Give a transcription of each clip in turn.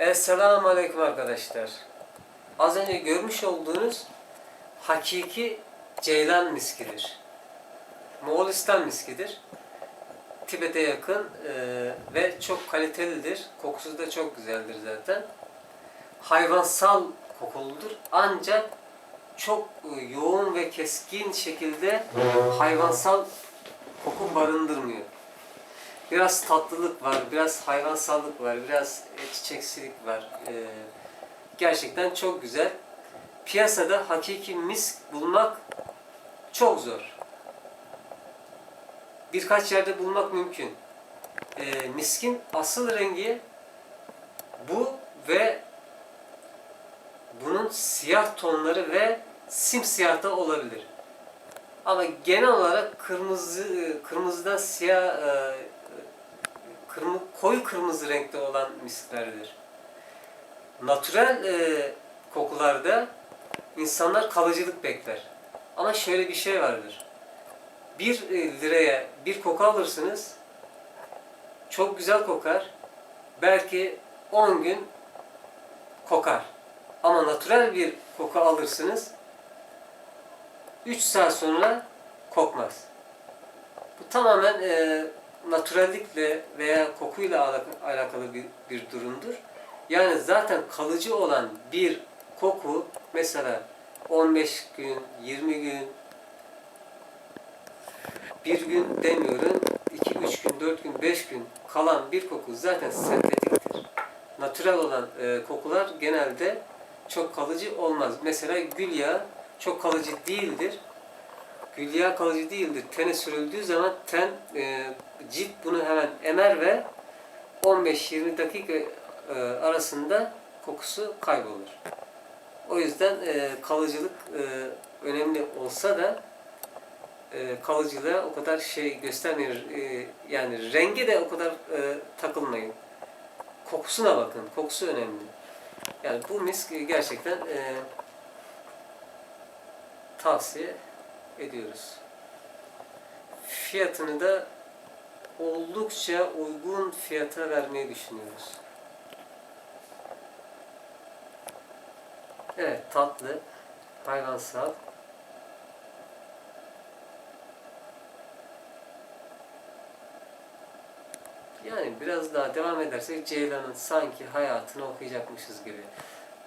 Esselamu Aleyküm arkadaşlar. Az önce görmüş olduğunuz hakiki ceylan miskidir. Moğolistan miskidir. Tibet'e yakın e, ve çok kalitelidir. Kokusu da çok güzeldir zaten. Hayvansal kokuludur ancak çok e, yoğun ve keskin şekilde hayvansal koku barındırmıyor. Biraz tatlılık var, biraz hayvansallık var, biraz e, çiçeksilik var. Ee, gerçekten çok güzel. Piyasada hakiki misk bulmak çok zor. Birkaç yerde bulmak mümkün. Ee, miskin asıl rengi bu ve bunun siyah tonları ve simsiyah da olabilir. Ama genel olarak kırmızı kırmızıdan siyah e, kırmı, koyu kırmızı renkte olan misklerdir. Natürel e, kokularda insanlar kalıcılık bekler. Ama şöyle bir şey vardır. Bir e, liraya bir koku alırsınız, çok güzel kokar. Belki 10 gün kokar. Ama natürel bir koku alırsınız, 3 saat sonra kokmaz. Bu tamamen e, natürellikle veya kokuyla alak- alakalı bir, bir durumdur. Yani zaten kalıcı olan bir koku mesela 15 gün, 20 gün, bir gün demiyorum, 2, 3 gün, 4 gün, 5 gün kalan bir koku zaten sentetiktir. Natürel olan e, kokular genelde çok kalıcı olmaz. Mesela gül yağı çok kalıcı değildir. Gül yağı kalıcı değildir. Tene sürüldüğü zaman ten e, cilt bunu hemen emer ve 15-20 dakika e, arasında kokusu kaybolur. O yüzden e, kalıcılık e, önemli olsa da e, kalıcılığa o kadar şey göstermiyor. E, yani renge de o kadar e, takılmayın. Kokusuna bakın. Kokusu önemli. Yani bu misk gerçekten e, tavsiye ediyoruz. Fiyatını da oldukça uygun fiyata vermeyi düşünüyoruz. Evet, tatlı, hayvansal. Yani biraz daha devam edersek Ceylan'ın sanki hayatını okuyacakmışız gibi.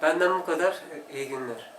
Benden bu kadar. İyi günler.